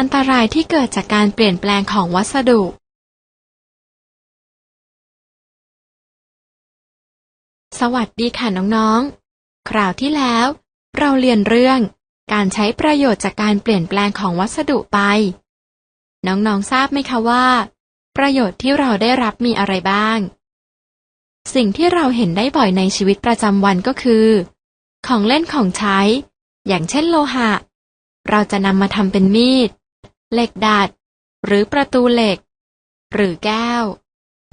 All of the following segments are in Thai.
อันตรายที่เกิดจากการเปลี่ยนแปลงของวัสดุสวัสดีค่ะน้องๆ คราวที่แล้ว เราเรียนเรื่องการใช้ประโยชน์จากการเปลี่ยนแปลงของวัสดุไป น้องๆ ทราบไหมคะว่า ประโยชน์ที่เราได้รับมีอะไรบ้าง สิ่งที่เราเห็นได้บ่อยในชีวิตประจำวันก็คือ ของเล่นของใช้ อย่างเช่นโลหะ เราจะนำมาทำเป็นมีด เหล็กดัด หรือประตูเหล็ก หรือแก้ว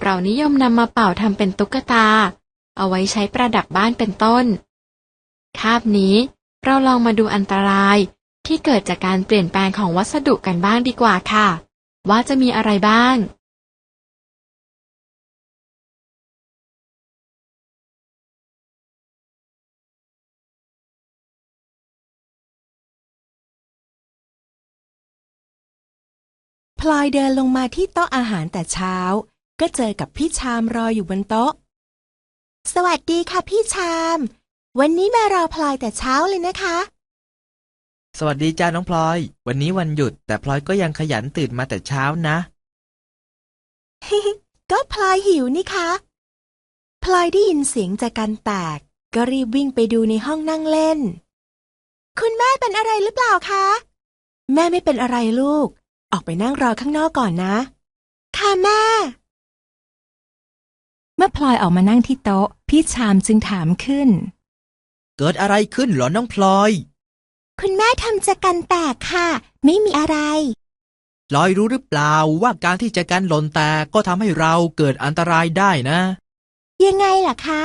เรานิยมนำมาเป่าทำเป็นตุ๊กตา เอาไว้ใช้ประดับบ้านเป็นต้น คาบนี้เราลองมาดูอันตรายที่เกิดจากการเปลี่ยนแปลงของวัสดุกันบ้างดีกว่าค่ะ ว่าจะมีอะไรบ้าง พลอยเดินลงมาที่โต๊ะอาหารแต่เช้า ก็เจอกับพี่ชามรออยู่บนโต๊ะ สวัสดีค่ะพี่ชาม วันนี้มารอพลอยแต่เช้าเลยนะคะ สวัสดีจ้าน้องพลอย วันนี้วันหยุด แต่พลอยก็ยังขยันตื่นมาแต่เช้านะ ก็พลอยหิวนี่คะพลอยได้ยินเสียงจากกันแตก ก็รีบวิ่งไปดูในห้องนั่งเล่น คุณแม่เป็นอะไรหรือเปล่าคะ แม่ไม่เป็นอะไรลูก ออกไปนั่งรอข้างนอกก่อนนะ ค่ะแม่ เมื่อพลอยออกมานั่งที่โต๊ะ พี่ชามจึงถามขึ้น เกิดอะไรขึ้นเหรอน้องพลอย คุณแม่ทำจากกันแตกค่ะ ไม่มีอะไร พลอยรู้หรือเปล่าว่าการที่จะกันหล่นแตกก็ทำให้เราเกิดอันตรายได้นะ ยังไงล่ะคะ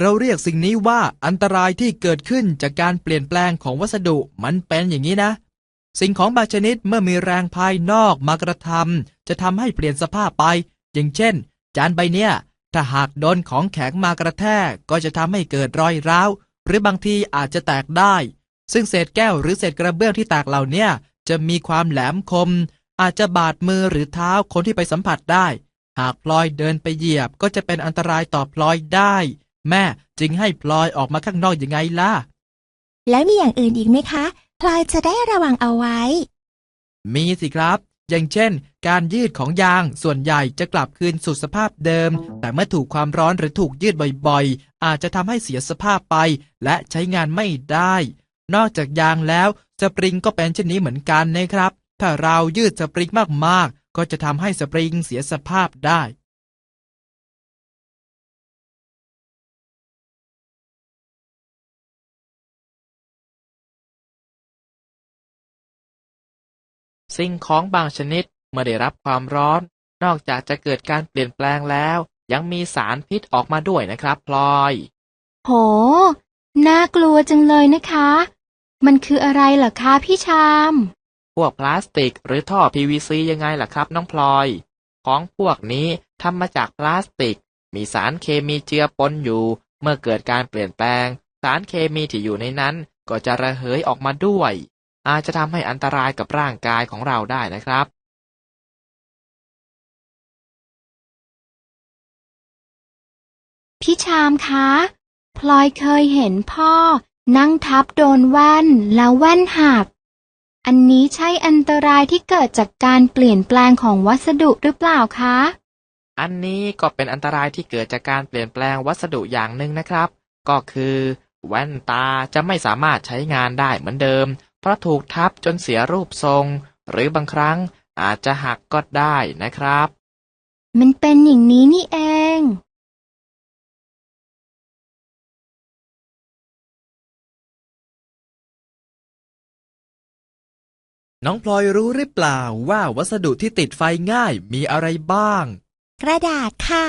เราเรียกสิ่งนี้ว่าอันตรายที่เกิดขึ้นจากการเปลี่ยนแปลงของวัสดุมันเป็นอย่างนี้นะ สิ่งของบางชนิดเมื่อมีแรงภายนอกมากระทำจะทำให้เปลี่ยนสภาพไป อย่างเช่น จานใบเนี้ยถ้าหากโดนของแข็งมากระแทกก็จะทำให้เกิดรอยร้าว หรือบางทีอาจจะแตกได้ ซึ่งเศษแก้วหรือเศษกระเบื้องที่แตกเหล่านี้จะมีความแหลมคม อาจจะบาดมือหรือเท้าคนที่ไปสัมผัสได้ หากพลอยเดินไปเหยียบก็จะเป็นอันตรายต่อพลอยได้ แม่จึงให้พลอยออกมาข้างนอกยังไงล่ะ แล้วมีอย่างอื่นอีกไหมคะ พลอยจะได้ระวังเอาไว้ มีสิครับ อย่างเช่น การยืดของยางส่วนใหญ่จะกลับคืนสู่สภาพเดิม แต่เมื่อถูกความร้อนหรือถูกยืดบ่อยๆ อาจจะทำให้เสียสภาพไป และใช้งานไม่ได้ นอกจากยางแล้วสปริงก็เป็นเช่นนี้เหมือนกันนะครับ ถ้าเรายืดสปริงมากๆ ก็จะทำให้สปริงเสียสภาพได้ สิ่งของบางชนิดเมื่อได้รับความร้อน นอกจากจะเกิดการเปลี่ยนแปลงแล้ว ยังมีสารพิษออกมาด้วยนะครับพลอย โห น่ากลัวจังเลยนะคะ มันคืออะไรเหรอคะพี่ชาม พวกพลาสติกหรือท่อ PVC ยังไงล่ะครับน้องพลอย ของพวกนี้ทำมาจากพลาสติก มีสารเคมีเจือปนอยู่ เมื่อเกิดการเปลี่ยนแปลง สารเคมีที่อยู่ในนั้นก็จะระเหยออกมาด้วย อาจจะทำให้อันตรายกับร่างกายของเราได้นะครับพี่ชามคะ พลอยเคยเห็นพ่อ นั่งทับโดนแว่นแล้วแว่นหัก อันนี้ใช่อันตรายที่เกิดจากการเปลี่ยนแปลงของวัสดุหรือเปล่าคะ อันนี้ก็เป็นอันตรายที่เกิดจากการเปลี่ยนแปลงวัสดุอย่างหนึ่งนะครับ ก็คือ แว่นตาจะไม่สามารถใช้งานได้เหมือนเดิมเพ ราะถูกทับจนเสียรูปทรง หรือบางครั้งอาจจะหักก็ได้นะครับ มันเป็นอย่างนี้นี่เอง น้องพลอยรู้หรือเปล่าว่าวัสดุที่ติดไฟง่ายมีอะไรบ้าง กระดาษค่ะ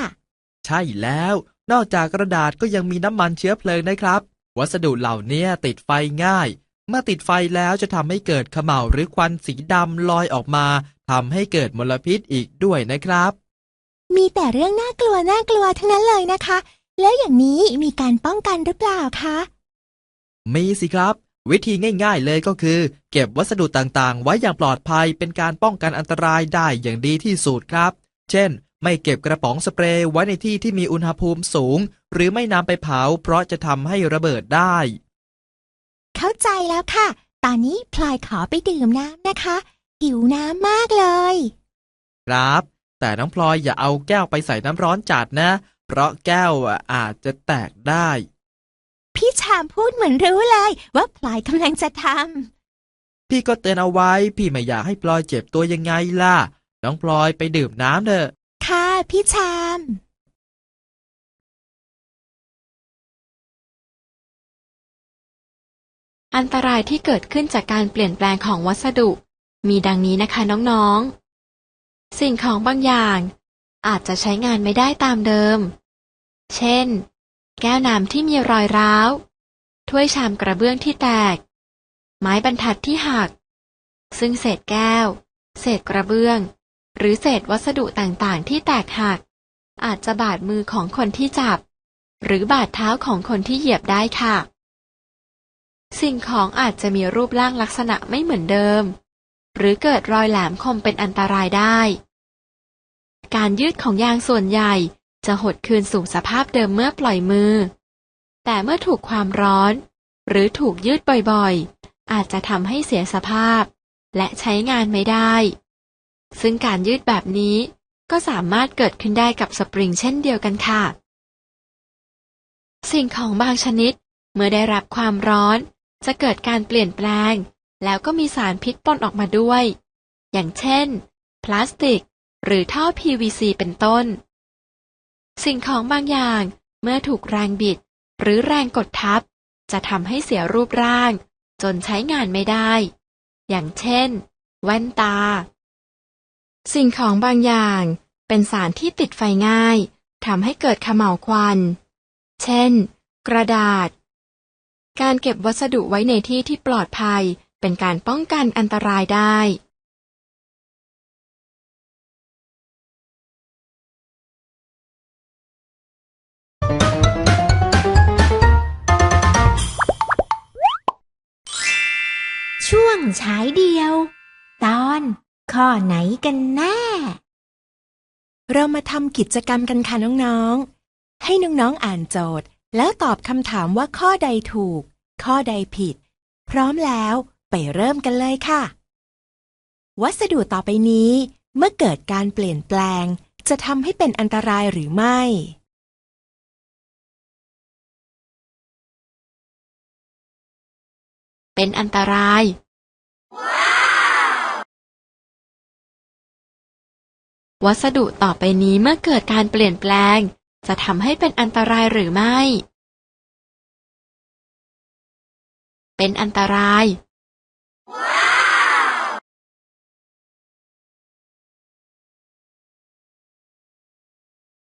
ใช่แล้ว นอกจากกระดาษก็ยังมีน้ำมันเชื้อเพลิงนะครับ วัสดุเหล่านี้ติดไฟง่าย เมื่อติดไฟแล้วจะทำให้เกิดเขม่าวหรือควันสีดำลอยออกมาทำให้เกิดมลพิษอีกด้วยนะครับ มีแต่เรื่องน่ากลัวน่ากลัวทั้งนั้นเลยนะคะ แล้วอย่างนี้มีการป้องกันหรือเปล่าคะมีสิครับ วิธีง่ายๆเลยก็คือ เก็บวัสดุต่างๆ ไว้อย่างปลอดภัยเป็นการป้องกันอันตรายได้อย่างดีที่สุดครับ เช่น ไม่เก็บกระป๋องสเปรย์ไว้ในที่ที่มีอุณหภูมิสูง หรือไม่นำไปเผาเพราะจะทำให้ระเบิดได้ เข้าใจแล้วค่ะ ตอนนี้พลอยขอไปดื่มน้ำนะคะ หิวน้ำมากเลย ครับ แต่น้องพลอยอย่าเอาแก้วไปใส่น้ำร้อนจัดนะ เพราะแก้วอะอาจจะแตกได้ พี่ชามพูดเหมือนรู้เลยว่าพลอยกำลังจะทพี่ก็เตือนเอาไว้ พี่ไม่อยากให้พลอยเจ็บตัวยังไงล่ะ น้องพลอยไปดื่มน้ำเถอะำค่ะ พี่ชาม อันตรายที่เกิดขึ้นจากการเปลี่ยนแปลงของวัสดุ มีดังนี้นะคะน้องๆ สิ่งของบางอย่าง อาจจะใช้งานไม่ได้ตามเดิม เช่น แก้วน้ำที่มีรอยร้าว ถ้วยชามกระเบื้องที่แตก ไม้บรรทัดที่หัก ซึ่งเศษแก้ว เศษกระเบื้อง หรือเศษวัสดุต่างๆ ที่แตกหัก อาจจะบาดมือของคนที่จับ หรือบาดเท้าของคนที่เหยียบได้ค่ะ สิ่งของอาจจะมีรูปร่างลักษณะไม่เหมือนเดิม หรือเกิดรอยแหลมคมเป็นอันตรายได้ การยืดของยางส่วนใหญ่จะหดคืนสู่สภาพเดิมเมื่อปล่อยมือ แต่เมื่อถูกความร้อน หรือถูกยืดบ่อยๆ อาจจะทำให้เสียสภาพ และใช้งานไม่ได้ ซึ่งการยืดแบบนี้ก็สามารถเกิดขึ้นได้กับสปริงเช่นเดียวกันค่ะ สิ่งของบางชนิดเมื่อได้รับความร้อน จะเกิดการเปลี่ยนแปลง แล้วก็มีสารพิษปนออกมาด้วย อย่างเช่น พลาสติก หรือท่อ PVC เป็นต้น สิ่งของบางอย่างเมื่อถูกแรงบิด หรือแรงกดทับ จะทำให้เสียรูปร่าง จนใช้งานไม่ได้ อย่างเช่น แว่นตา สิ่งของบางอย่างเป็นสารที่ติดไฟง่ายทำให้เกิดขม่าวควัน เช่น กระดาษ การเก็บวัสดุไว้ในที่ที่ปลอดภัย เป็นการป้องกันอันตรายได้ ช่วงฉายเดียว ตอนข้อไหนกันแน่ เรามาทำกิจกรรมกันค่ะน้องๆ ให้น้องๆอ่านโจทย์ แล้วตอบคำถามว่าข้อใดถูก ข้อใดผิด พร้อมแล้วไปเริ่มกันเลยค่ะ วัสดุต่อไปนี้เมื่อเกิดการเปลี่ยนแปลง จะทำให้เป็นอันตรายหรือไม่ เป็นอันตราย วัสดุต่อไปนี้เมื่อเกิดการเปลี่ยนแปลง จะทำให้เป็นอันตรายหรือไม่ เป็นอันตราย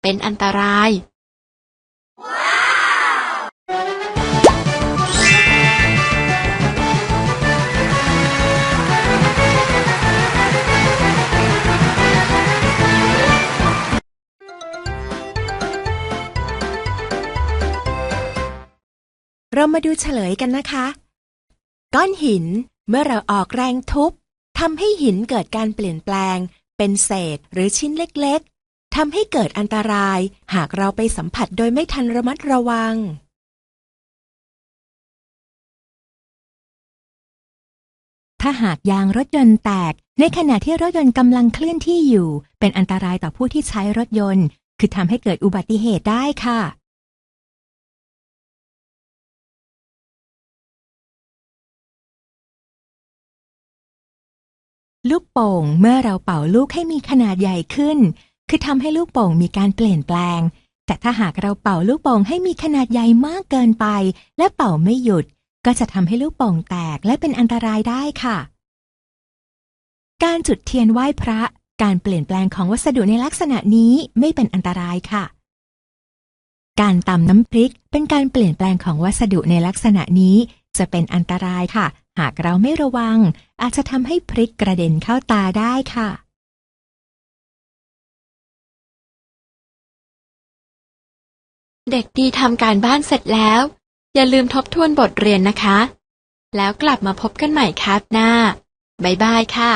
เป็นอันตราย เรามาดูเฉลยกันนะคะ ก้อนหินเมื่อเราออกแรงทุบทำให้หินเกิดการเปลี่ยนแปลง เป็นเศษหรือชิ้นเล็กๆทำให้เกิดอันตราย หากเราไปสัมผัสโดยไม่ทันระมัดระวัง ถ้าหากยางรถยนต์แตก ในขณะที่รถยนต์กำลังเคลื่อนที่อยู่ เป็นอันตรายต่อผู้ที่ใช้รถยนต์ คือทำให้เกิดอุบัติเหตุได้ค่ะ ลูกโป่งเมื่อเราเป่าลูกให้มีขนาดใหญ่ขึ้น คือทำให้ลูกโป่งมีการเปลี่ยนแปลง แต่ถ้าหากเราเป่าลูกโป่งให้มีขนาดใหญ่มากเกินไป และเป่าไม่หยุด ก็จะทำให้ลูกโป่งแตกและเป็นอันตรายได้ค่ะ การจุดเทียนไหว้พระ การเปลี่ยนแปลงของวัสดุในลักษณะนี้ไม่เป็นอันตรายค่ะ การตำน้ำพริกเป็นการเปลี่ยนแปลงของวัสดุในลักษณะนี้จะเป็นอันตรายค่ะ หากเราไม่ระวัง อาจจะทำให้พริกกระเด็นเข้าตาได้ค่ะ เด็กดีทำการบ้านเสร็จแล้ว อย่าลืมทบทวนบทเรียนนะคะ แล้วกลับมาพบกันใหม่ครับหน้า บ๊ายบายค่ะ